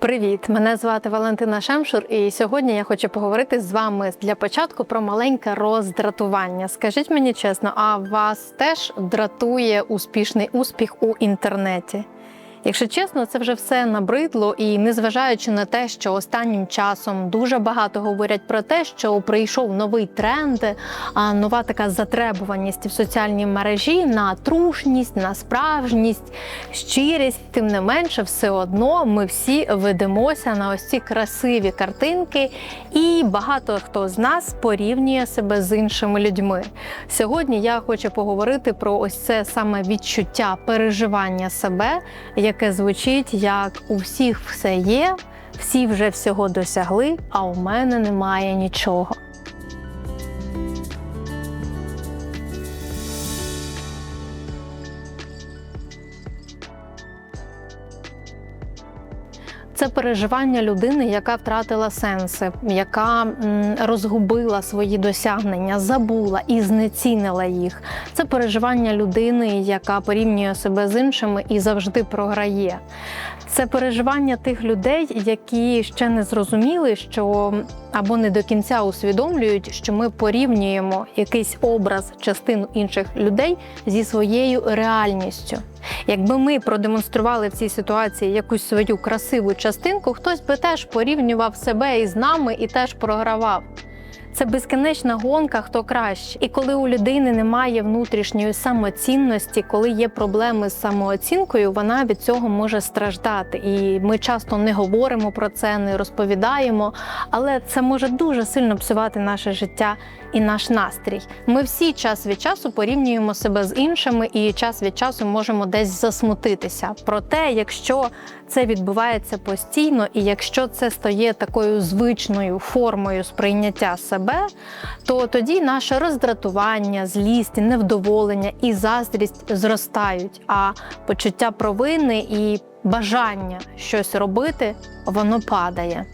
Привіт! Мене звати Валентина Шемшур, і сьогодні я хочу поговорити з вами для початку про маленьке роздратування. Скажіть мені чесно, а вас теж дратує успішний успіх у інтернеті? Якщо чесно, це вже все набридло, і незважаючи на те, що останнім часом дуже багато говорять про те, що прийшов новий тренд, а нова така затребуваність в соціальній мережі на трушність, на справжність, щирість, тим не менше, все одно ми всі ведемося на ось ці красиві картинки, і багато хто з нас порівнює себе з іншими людьми. Сьогодні я хочу поговорити про ось це саме відчуття переживання себе, яке звучить як у всіх все є, всі вже всього досягли, а у мене немає нічого. Це переживання людини, яка втратила сенси, яка розгубила свої досягнення, забула і знецінила їх. Це переживання людини, яка порівнює себе з іншими і завжди програє. Це переживання тих людей, які ще не зрозуміли, що або не до кінця усвідомлюють, що ми порівнюємо якийсь образ частину інших людей зі своєю реальністю. Якби ми продемонстрували в цій ситуації якусь свою красиву частинку, хтось би теж порівнював себе із нами і теж програвав. Це безкінечна гонка, хто краще. І коли у людини немає внутрішньої самоцінності, коли є проблеми з самооцінкою, вона від цього може страждати. І ми часто не говоримо про це, не розповідаємо, але це може дуже сильно псувати наше життя і наш настрій. Ми всі час від часу порівнюємо себе з іншими, і час від часу можемо десь засмутитися. Проте, якщо це відбувається постійно, і якщо це стає такою звичною формою сприйняття себе, то тоді наше роздратування, злість, невдоволення і заздрість зростають, а почуття провини і бажання щось робити, воно падає.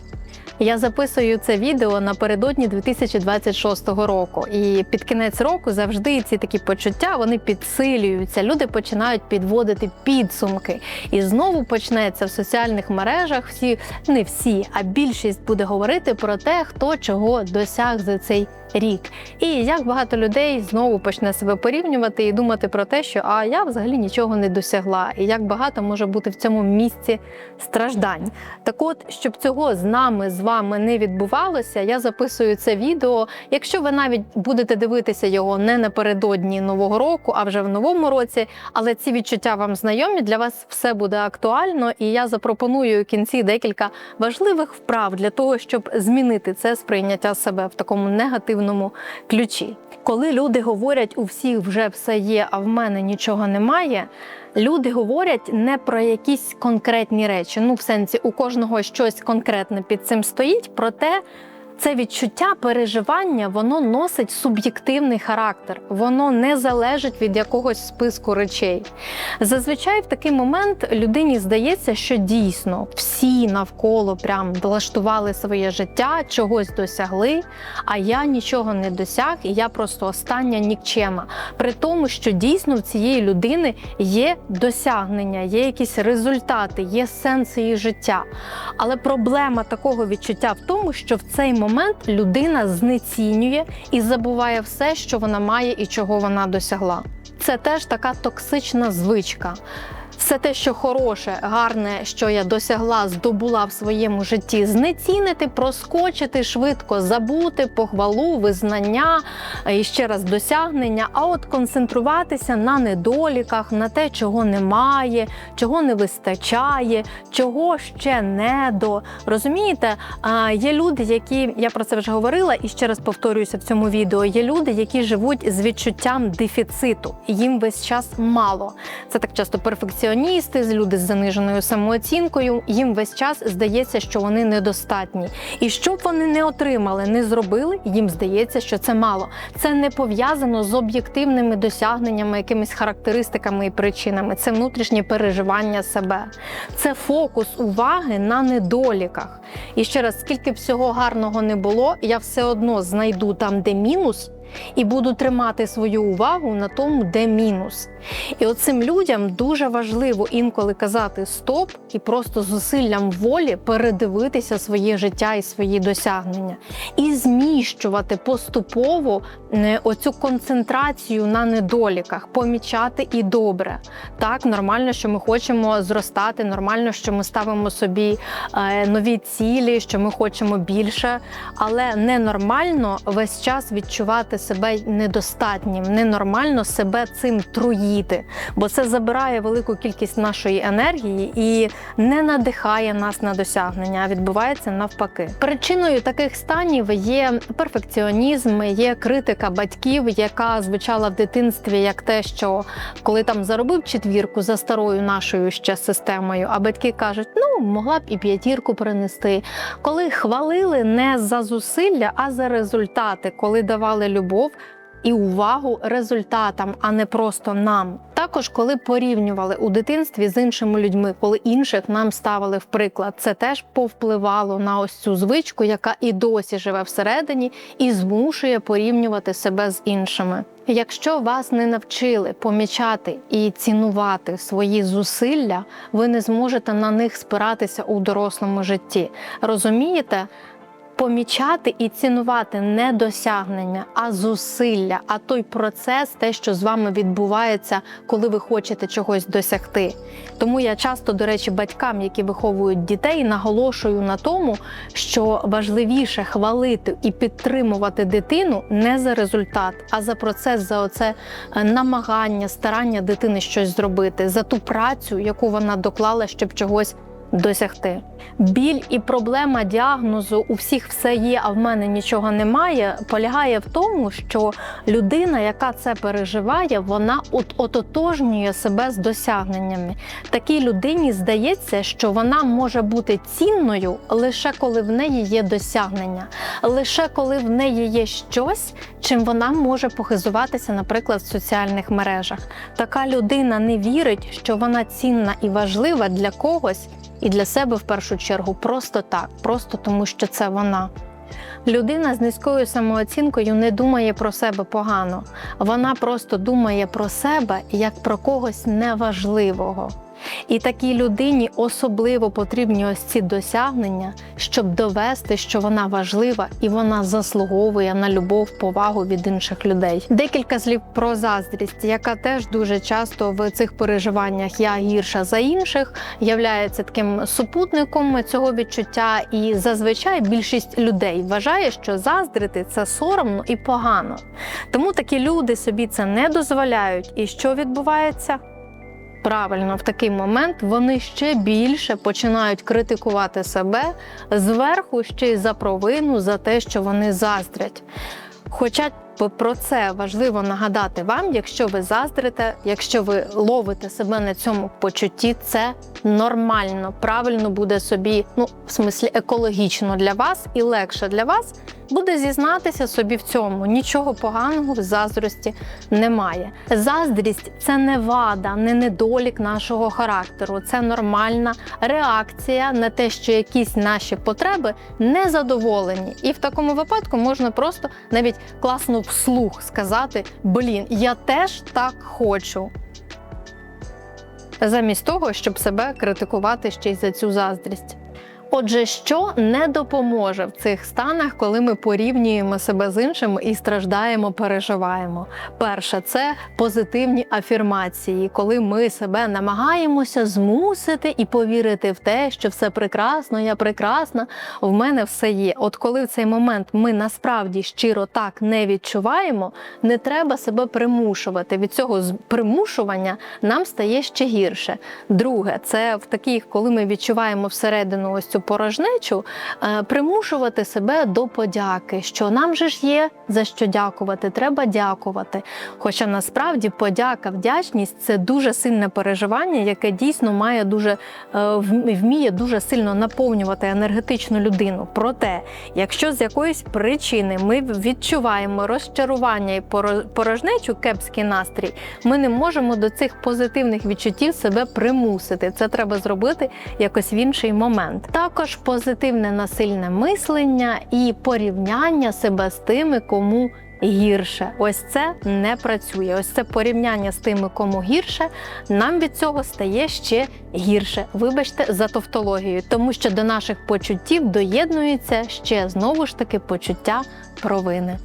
Я записую це відео напередодні 2026 року, і під кінець року завжди ці такі почуття вони підсилюються. Люди починають підводити підсумки, і знову почнеться в соціальних мережах. Всі не всі, а більшість буде говорити про те, хто чого досяг за цей рік. І як багато людей знову почне себе порівнювати і думати про те, що а я взагалі нічого не досягла, і як багато може бути в цьому місці страждань. Так от, щоб цього з нами з вами не відбувалося, я записую це відео. Якщо ви навіть будете дивитися його не напередодні нового року, а вже в новому році, але ці відчуття вам знайомі, для вас все буде актуально, і я запропоную у кінці декілька важливих вправ для того, щоб змінити це сприйняття себе в такому негативному ключі. Коли люди говорять, у всіх вже все є, а в мене нічого немає. Люди говорять не про якісь конкретні речі. Ну, в сенсі, у кожного щось конкретне під цим стоїть, проте це відчуття переживання, воно носить суб'єктивний характер, воно не залежить від якогось списку речей. Зазвичай в такий момент людині здається, що дійсно всі навколо прям влаштували своє життя, чогось досягли, а я нічого не досяг, і я просто остання нікчема. При тому, що дійсно в цієї людини є досягнення, є якісь результати, є сенс її життя. Але проблема такого відчуття в тому, що в цей момент людина знецінює і забуває все, що вона має і чого вона досягла. Це теж така токсична звичка. Все те, що хороше, гарне, що я досягла, здобула в своєму житті, знецінити, проскочити швидко, забути похвалу, визнання і ще раз досягнення. А от концентруватися на недоліках, на те, чого немає, чого не вистачає, чого ще не до. Розумієте, є люди, які я про це вже говорила, і ще раз повторююся в цьому відео. Є люди, які живуть з відчуттям дефіциту. Їм весь час мало. Це так часто перфекціоністи, люди з заниженою самооцінкою. Їм весь час здається, що вони недостатні. І що б вони не отримали, не зробили, їм здається, що це мало. Це не пов'язано з об'єктивними досягненнями, якимись характеристиками і причинами. Це внутрішнє переживання себе. Це фокус уваги на недоліках. І ще раз, скільки б всього гарного не було, я все одно знайду там, де мінус. І буду тримати свою увагу на тому, де мінус. І оцим людям дуже важливо інколи казати стоп і просто зусиллям волі передивитися своє життя і свої досягнення, і зміщувати поступово оцю концентрацію на недоліках, помічати і добре. Так, нормально, що ми хочемо зростати, нормально, що ми ставимо собі е, нові цілі, що ми хочемо більше, але ненормально весь час відчувати себе недостатнім, ненормально себе цим труїти, бо це забирає велику кількість нашої енергії і не надихає нас на досягнення, а відбувається навпаки. Причиною таких станів є перфекціонізм, є критика батьків, яка звучала в дитинстві як те, що коли там заробив четвірку за старою нашою ще системою, а батьки кажуть, ну могла б і п'ятірку принести. Коли хвалили не за зусилля, а за результати, коли давали любов. І увагу результатам, а не просто нам. Також, коли порівнювали у дитинстві з іншими людьми, коли інших нам ставили в приклад, це теж повпливало на ось цю звичку, яка і досі живе всередині, і змушує порівнювати себе з іншими. Якщо вас не навчили помічати і цінувати свої зусилля, ви не зможете на них спиратися у дорослому житті. Розумієте? Помічати і цінувати не досягнення, а зусилля, а той процес, те, що з вами відбувається, коли ви хочете чогось досягти. Тому я часто, до речі, батькам, які виховують дітей, наголошую на тому, що важливіше хвалити і підтримувати дитину не за результат, а за процес, за оце е, намагання, старання дитини щось зробити, за ту працю, яку вона доклала, щоб чогось досягти. Біль і проблема діагнозу у всіх все є, а в мене нічого немає. Полягає в тому, що людина, яка це переживає, вона от ототожнює себе з досягненнями. Такій людині здається, що вона може бути цінною лише коли в неї є досягнення, лише коли в неї є щось, чим вона може похизуватися, наприклад, в соціальних мережах. Така людина не вірить, що вона цінна і важлива для когось і для себе в першу чергу просто так, просто тому, що це вона. Людина з низькою самооцінкою не думає про себе погано, вона просто думає про себе як про когось неважливого. І такій людині особливо потрібні ось ці досягнення, щоб довести, що вона важлива і вона заслуговує на любов, повагу від інших людей. Декілька слів про заздрість, яка теж дуже часто в цих переживаннях я гірша за інших, являється таким супутником цього відчуття. І зазвичай більшість людей вважає, що заздрити це соромно і погано. Тому такі люди собі це не дозволяють. І що відбувається? Правильно, в такий момент вони ще більше починають критикувати себе зверху ще й за провину, за те, що вони заздрять. Хоча про це важливо нагадати вам, якщо ви заздрите, якщо ви ловите себе на цьому почутті, це нормально, правильно буде собі, ну в смислі екологічно для вас і легше для вас буде зізнатися собі в цьому. Нічого поганого в заздрості немає. Заздрість це не вада, не недолік нашого характеру. Це нормальна реакція на те, що якісь наші потреби не задоволені. І в такому випадку можна просто навіть класно вслух сказати: Блін, я теж так хочу. Замість того, щоб себе критикувати ще й за цю заздрість. Отже, що не допоможе в цих станах, коли ми порівнюємо себе з іншими і страждаємо, переживаємо. Перше, це позитивні афірмації, коли ми себе намагаємося змусити і повірити в те, що все прекрасно, я прекрасна, в мене все є. От коли в цей момент ми насправді щиро так не відчуваємо, не треба себе примушувати. Від цього примушування нам стає ще гірше. Друге, це в таких, коли ми відчуваємо всередину ось цю порожнечу, е, примушувати себе до подяки, що нам же ж є за що дякувати, треба дякувати. Хоча насправді подяка, вдячність це дуже сильне переживання, яке дійсно має дуже е, вміє дуже сильно наповнювати енергетичну людину. Проте, якщо з якоїсь причини ми відчуваємо розчарування і порожнечу, кепський настрій, ми не можемо до цих позитивних відчуттів себе примусити. Це треба зробити якось в інший момент. Також позитивне насильне мислення і порівняння себе з тими, кому гірше. Ось це не працює. Ось це порівняння з тими, кому гірше. Нам від цього стає ще гірше. Вибачте за тавтологію, тому що до наших почуттів доєднується ще знову ж таки почуття провини.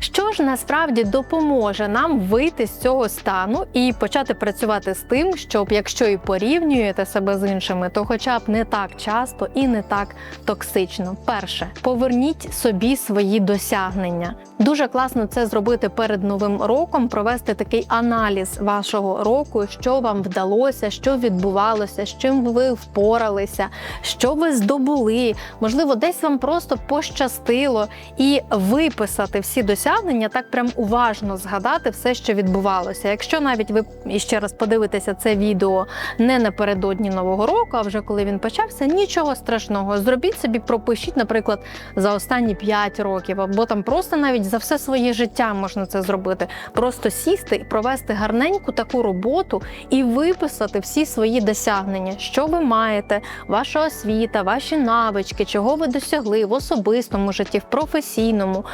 Що ж насправді допоможе нам вийти з цього стану і почати працювати з тим, щоб якщо і порівнюєте себе з іншими, то хоча б не так часто і не так токсично. Перше, поверніть собі свої досягнення. Дуже класно це зробити перед новим роком, провести такий аналіз вашого року, що вам вдалося, що відбувалося, з чим ви впоралися, що ви здобули. Можливо, десь вам просто пощастило, і виписати всі досягнення, так прям уважно згадати все, що відбувалося. Якщо навіть ви іще раз подивитеся це відео не напередодні нового року, а вже коли він почався, нічого страшного. Зробіть собі, пропишіть, наприклад, за останні 5 років, або там просто навіть за все своє життя можна це зробити. Просто сісти і провести гарненьку таку роботу і виписати всі свої досягнення, що ви маєте, ваша освіта, ваші навички, чого ви досягли в особистому житті, в професійному,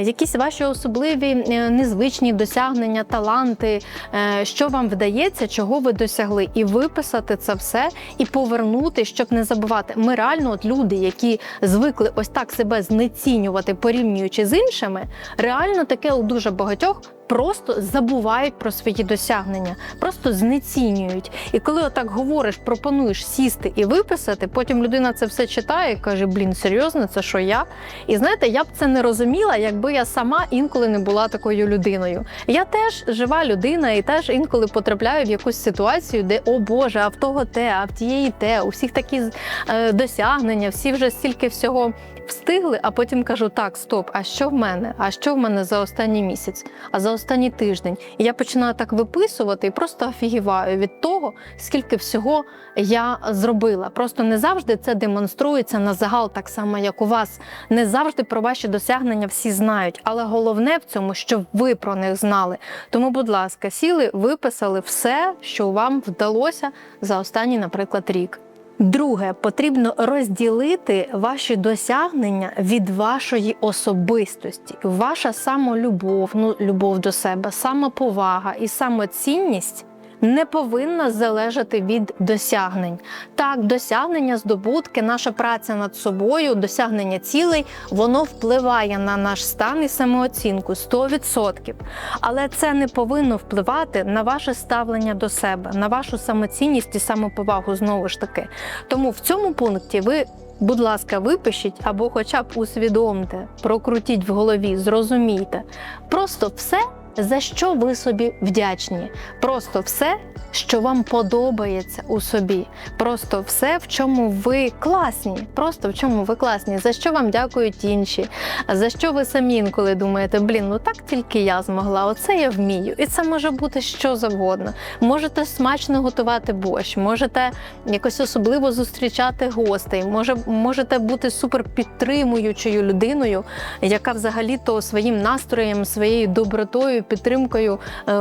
якісь ваші особливі е, незвичні досягнення, таланти, е, що вам вдається, чого ви досягли, і виписати це все і повернути, щоб не забувати. Ми реально, от люди, які звикли ось так себе знецінювати, порівнюючи з іншими, реально таке у дуже багатьох. Просто забувають про свої досягнення, просто знецінюють. І коли отак говориш, пропонуєш сісти і виписати, потім людина це все читає і каже: Блін, серйозно, це що я? І знаєте, я б це не розуміла, якби я сама інколи не була такою людиною. Я теж жива людина і теж інколи потрапляю в якусь ситуацію, де о Боже, а в того те, а в тієї те, у всіх такі е, досягнення, всі вже стільки всього встигли, а потім кажу: так, стоп, а що в мене? А що в мене за останній місяць? А за останній тиждень? І я починаю так виписувати і просто офігіваю від того, скільки всього я зробила. Просто не завжди це демонструється на загал, так само як у вас. Не завжди про ваші досягнення всі знають, але головне в цьому, щоб ви про них знали. Тому, будь ласка, сіли, виписали все, що вам вдалося за останній, наприклад, рік. Друге, потрібно розділити ваші досягнення від вашої особистості. Ваша самолюбов, ну любов до себе, самоповага і самоцінність не повинна залежати від досягнень. Так, досягнення, здобутки, наша праця над собою, досягнення цілей, воно впливає на наш стан і самооцінку 100%. Але це не повинно впливати на ваше ставлення до себе, на вашу самоцінність і самоповагу знову ж таки. Тому в цьому пункті ви. Будь ласка, випишіть або хоча б усвідомте, прокрутіть в голові, зрозумійте. Просто все, за що ви собі вдячні. Просто все, що вам подобається у собі. Просто все, в чому ви класні. Просто в чому ви класні, за що вам дякують інші, за що ви самі інколи думаєте, блін, ну так тільки я змогла, оце я вмію. І це може бути що завгодно. Можете смачно готувати борщ, можете якось особливо зустрічати гостей, може, можете бути супер підтримуючою людиною, яка взагалі-то своїм настроєм, своєю добротою, підтримкою е,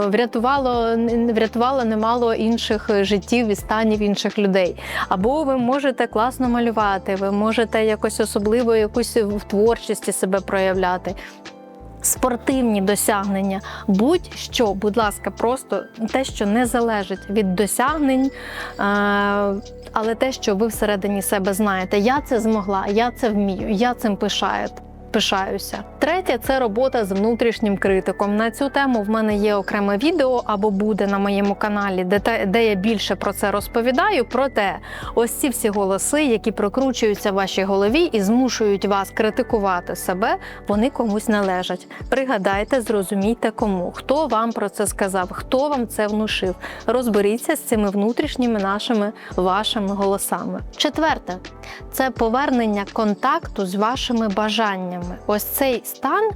врятувало, немало інших життів і станів інших людей. Або ви можете класно малювати, ви можете якось особливо якусь в творчості себе проявляти. Спортивні досягнення, будь-що, будь ласка, просто те, що не залежить від досягнень, е, але те, що ви всередині себе знаєте, я це змогла, я це вмію, я цим пишаю. Пишаюся. Третє це робота з внутрішнім критиком. На цю тему в мене є окреме відео або буде на моєму каналі, де де я більше про це розповідаю. Проте ось ці всі голоси, які прокручуються в вашій голові і змушують вас критикувати себе, вони комусь належать. Пригадайте, зрозумійте, кому хто вам про це сказав, хто вам це внушив. Розберіться з цими внутрішніми нашими вашими голосами. Четверте це повернення контакту з вашими бажаннями. Ось цей стан,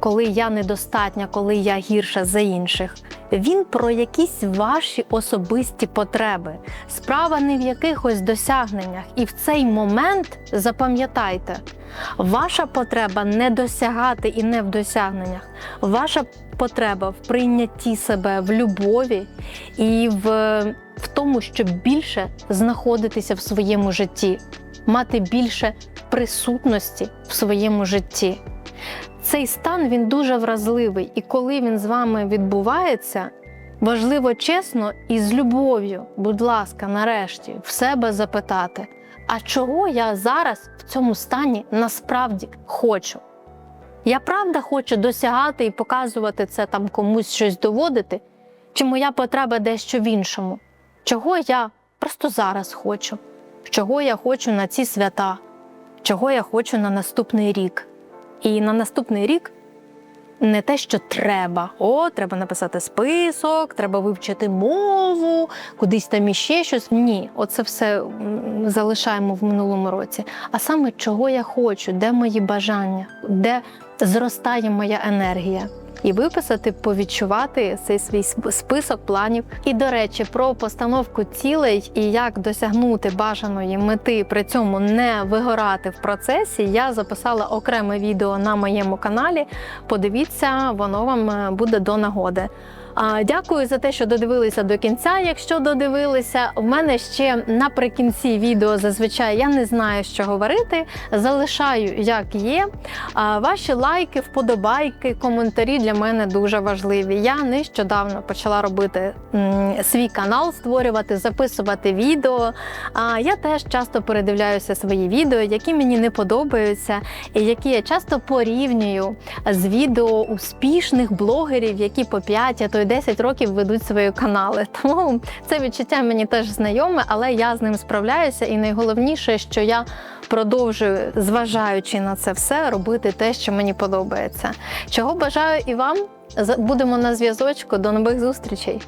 коли я недостатня, коли я гірша за інших, він про якісь ваші особисті потреби. Справа не в якихось досягненнях. І в цей момент запам'ятайте, ваша потреба не досягати і не в досягненнях. Ваша потреба в прийнятті себе, в любові і в, в тому, щоб більше знаходитися в своєму житті, мати більше присутності в своєму житті. цей стан він дуже вразливий, і коли він з вами відбувається, важливо чесно і з любов'ю, будь ласка, нарешті, в себе запитати, а чого я зараз в цьому стані насправді хочу? Я правда хочу досягати і показувати це там комусь щось доводити, чи моя потреба дещо в іншому? Чого я просто зараз хочу? Чого я хочу на ці свята? Чого я хочу на наступний рік? І на наступний рік не те, що треба. О, треба написати список, треба вивчити мову, кудись там іще щось. Ні, оце все залишаємо в минулому році. А саме чого я хочу, де мої бажання, де зростає моя енергія. І виписати, повідчувати цей свій список планів. І до речі, про постановку цілей і як досягнути бажаної мети, при цьому не вигорати в процесі. Я записала окреме відео на моєму каналі. Подивіться, воно вам е, буде до нагоди. Дякую за те, що додивилися до кінця. Якщо додивилися, в мене ще наприкінці відео зазвичай я не знаю, що говорити. Залишаю як є. Ваші лайки, вподобайки, коментарі для мене дуже важливі. Я нещодавно почала робити свій канал, створювати, записувати відео. Я теж часто передивляюся свої відео, які мені не подобаються, і які я часто порівнюю з відео успішних блогерів, які по 5, а то й 10 років ведуть свої канали. Тому це відчуття мені теж знайоме, але я з ним справляюся. І найголовніше, що я продовжую, зважаючи на це все, робити те, що мені подобається. Чого бажаю і вам? Будемо на зв'язочку. До нових зустрічей!